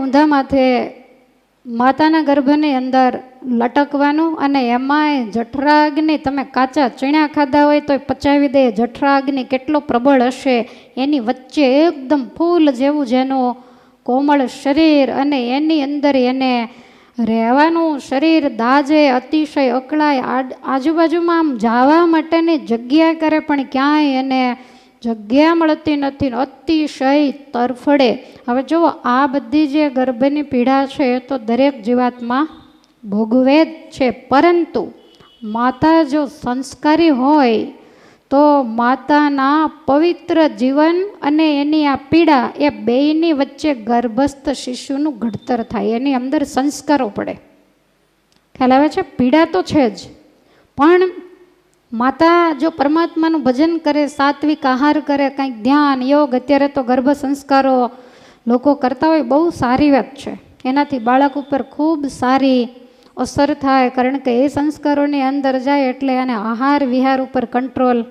ઊંધા માથે માતાના ગર્ભની અંદર લટકવાનું અને એમાંય જઠરાગ્નિ, તમે કાચા ચીણા ખાધા હોય તો પચાવી દે, જઠરાગ્નિ કેટલો પ્રબળ હશે? એની વચ્ચે એકદમ ફૂલ જેવું જેનું કોમળ શરીર અને એની અંદર એને રહેવાનું શરીર દાજે, અતિશય અકળાય આજુબાજુમાં આમ જવા માટેની જગ્યા કરે, પણ ક્યાંય એને જગ્યા મળતી નથી અતિશય તરફડે. હવે જુઓ, આ બધી જે ગર્ભની પીડા છે તો દરેક જીવાતમાં ભોગવે જ છે. પરંતુ માતા જો સંસ્કારી હોય, તો માતાના પવિત્ર જીવન અને એની આ પીડા એ બેયની વચ્ચે ગર્ભસ્થ શિશુનું ઘડતર થાય, એની અંદર સંસ્કારો પડે. ખ્યાલ આવે છે? પીડા તો છે જ. પણ માતા જો પરમાત્માનું ભજન કરે, સાત્વિક આહાર કરે, કંઈક ધ્યાન, યોગ, અત્યારે તો ગર્ભ સંસ્કારો લોકો કરતા હોય, બહુ સારી વાત છે. એનાથી બાળક ઉપર ખૂબ સારી અસર થાય, કારણ કે એ સંસ્કારોની અંદર જાય એટલે એને આહાર વિહાર ઉપર કંટ્રોલ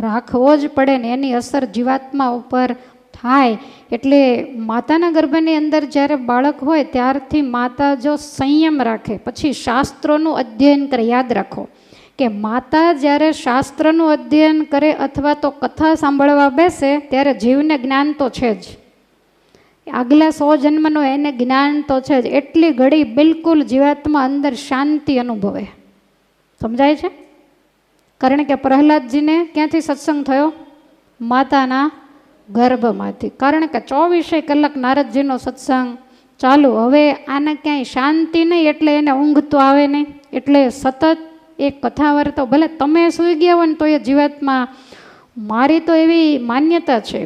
રાખવો જ પડે ને એની અસર જીવાત્મા ઉપર થાય. એટલે માતાના ગર્ભની અંદર જ્યારે બાળક હોય, ત્યારથી માતા જો સંયમ રાખે, પછી શાસ્ત્રોનું અધ્યયન કરે, યાદ રાખો. કે માતા જ્યારે શાસ્ત્રનું અધ્યયન કરે અથવા તો કથા સાંભળવા બેસે, ત્યારે જીવને જ્ઞાન તો છે જ. આગલા સો જન્મનું એને જ્ઞાન તો છે જ. એટલી ઘડી બિલકુલ જીવાત્મા અંદર શાંતિ અનુભવે. સમજાય છે? કારણ કે પ્રહલાદજીને ક્યાંથી સત્સંગ થયો? માતાના ગર્ભમાંથી. કારણ કે ચોવીસે કલાક નારદજીનો સત્સંગ ચાલુ. હવે આને ક્યાંય શાંતિ નહીં, એટલે એને ઊંઘ તો આવે નહીં. એટલે સતત એ કથા વાર્તા ભલે તમે સૂઈ ગયા હોય ને તો એ જીવાતમાં મારી તો એવી માન્યતા છે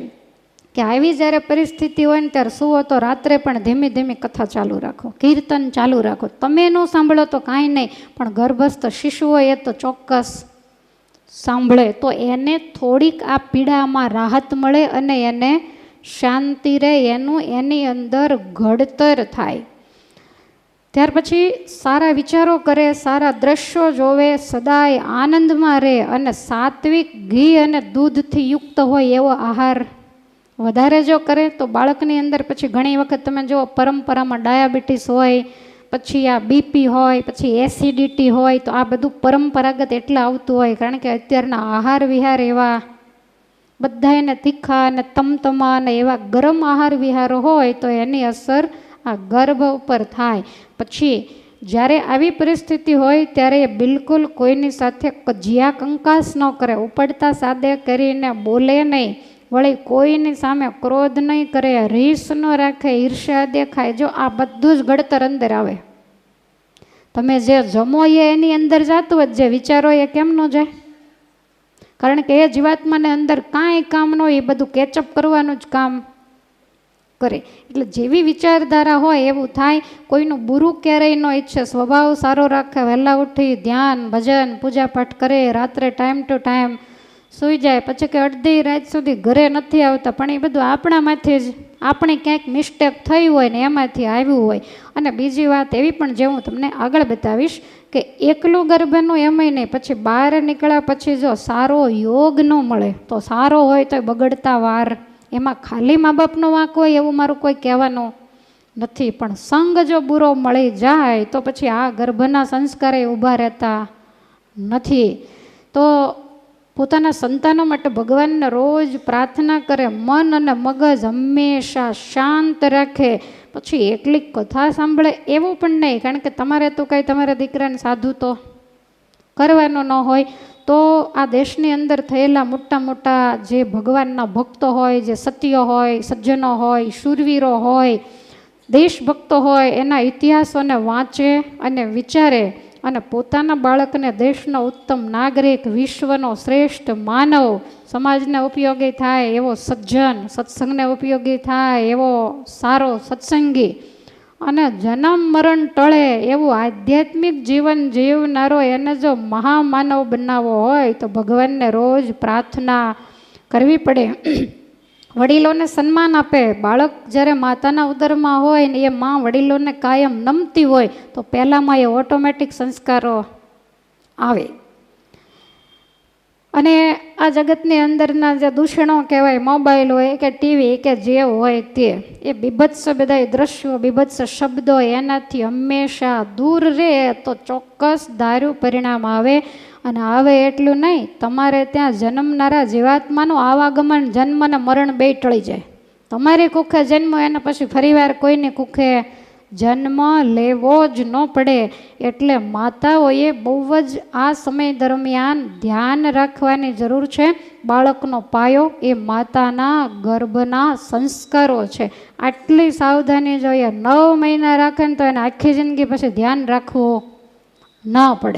કે આવી જ્યારે પરિસ્થિતિ હોય ને ત્યારે સુવો તો રાત્રે પણ ધીમી ધીમી કથા ચાલુ રાખો, કીર્તન ચાલુ રાખો. તમે ન સાંભળો તો કાંઈ નહીં, પણ ગર્ભસ્થ શિશુ હોય એ તો ચોક્કસ સાંભળે. તો એને થોડીક આ પીડામાં રાહત મળે અને એને શાંતિ રહે, એનું એની અંદર ઘડતર થાય. ત્યાર પછી સારા વિચારો કરે, સારા દ્રશ્યો જોવે, સદાય આનંદમાં રહે અને સાત્વિક ઘી અને દૂધથી યુક્ત હોય એવો આહાર વધારે જો કરે તો બાળકની અંદર પછી ઘણી વખત તમે જો પરંપરામાં ડાયાબિટીસ હોય, પછી આ બીપી હોય, પછી એસિડિટી હોય તો આ બધું પરંપરાગત એટલે આવતું હોય કારણ કે અત્યારના આહાર વિહાર એવા બધા એને તીખા અને તમતમા અને એવા ગરમ આહાર વિહારો હોય તો એની અસર આ ગર્ભ ઉપર થાય. પછી જ્યારે આવી પરિસ્થિતિ હોય ત્યારે એ બિલકુલ કોઈની સાથે કજિયા કંકાસ ન કરે, ઉપડતા સાદે કરીને બોલે નહીં. વળી કોઈની સામે ક્રોધ નહીં કરે, રીસ ન રાખે, ઈર્ષ્યા દેખાય. જો આ બધું જ ઘડતર અંદર આવે. તમે જે જમો એ એની અંદર જાતું જ જે વિચારો એ કેમ ન જાય? કારણ કે એ જીવાત્માને અંદર કાંઈ કામ ન એ બધું કેચઅપ કરવાનું જ કામ. કરે. એટલે જેવી વિચારધારા હોય એવું થાય, કોઈનું બુરું ક્યારેય ન ઈચ્છે, સ્વભાવ સારો રાખે, વહેલા ઉઠી ધ્યાન, ભજન, પૂજાપાઠ કરે, રાત્રે ટાઈમ ટુ ટાઈમ સૂઈ જાય, પછી કે અડધી રાત સુધી ઘરે નથી આવતા, પણ એ બધું આપણામાંથી જ, આપણે ક્યાંક મિસ્ટેક થઈ હોય ને એમાંથી આવ્યું હોય. અને બીજી વાત એવી પણ જે હું તમને આગળ બતાવીશ, કે એકલું ગર્ભનું એમય નહીં, પછી બહાર નીકળ્યા પછી જો સારો યોગ ન મળે, તો સારો હોય તો બગડતા વાર એમાં ખાલી મા બાપનો વાંક હોય એવું મારું કોઈ કહેવાનું નથી. પણ સંગ જો બુરો મળી જાય તો પછી આ ગર્ભના સંસ્કારે ઊભા રહેતા નથી. તો પોતાના સંતાનો માટે ભગવાનને રોજ પ્રાર્થના કરે, મન અને મગજ હંમેશા શાંત રાખે. પછી એકલી કથા સાંભળે એવું પણ નહીં, કારણ કે તમારે તો કાંઈ તમારા દીકરાને સાધુ તો કરવાનું ન હોય. તો આ દેશની અંદર થયેલા મોટા મોટા જે ભગવાનના ભક્તો હોય, જે સત્ય હોય, સજ્જનો હોય, શૂરવીરો હોય, દેશભક્તો હોય, એના ઇતિહાસોને વાંચે અને વિચારે અને પોતાના બાળકને દેશનો ઉત્તમ નાગરિક, વિશ્વનો શ્રેષ્ઠ માનવ સમાજને ઉપયોગી થાય એવો સજ્જન, સત્સંગને ઉપયોગી થાય એવો સારો સત્સંગી અને જન્મ મરણ ટળે એવું આધ્યાત્મિક જીવન જીવનારો એને જો મહામાનવ બનાવવો હોય તો ભગવાનને રોજ પ્રાર્થના કરવી પડે. વડીલોને સન્માન આપે. બાળક જ્યારે માતાના ઉદરમાં હોય ને એ માં વડીલોને કાયમ નમતી હોય તો પહેલાંમાં એ ઓટોમેટિક સંસ્કારો આવે. અને આ જગતની અંદરના જે દૂષણો કહેવાય, મોબાઈલ હોય કે ટીવી કે જે હોય તે, એ બીભત્સ બધા દ્રશ્યો, બીભત્સ શબ્દો, એનાથી હંમેશા દૂર રહે તો ચોક્કસ દારૂ પરિણામ આવે. અને આવે એટલું નહીં, તમારે ત્યાં જન્મનારા જીવાત્માનું આવાગમન, જન્મ અને મરણ બે ટળી જાય. તમારી કુખે જન્મ, એના પછી ફરીવાર કોઈની કુખે જન્મ લેવો જ ન પડે એટલે માતાઓએ બહુ જ આ સમય દરમિયાન ધ્યાન રાખવાની જરૂર છે. બાળકનો પાયો એ માતાના ગર્ભના સંસ્કારો છે. આટલી સાવધાની જોઈએ નવ મહિના રાખે ને તો એને આખી જિંદગી પછી ધ્યાન રાખવું ન પડે.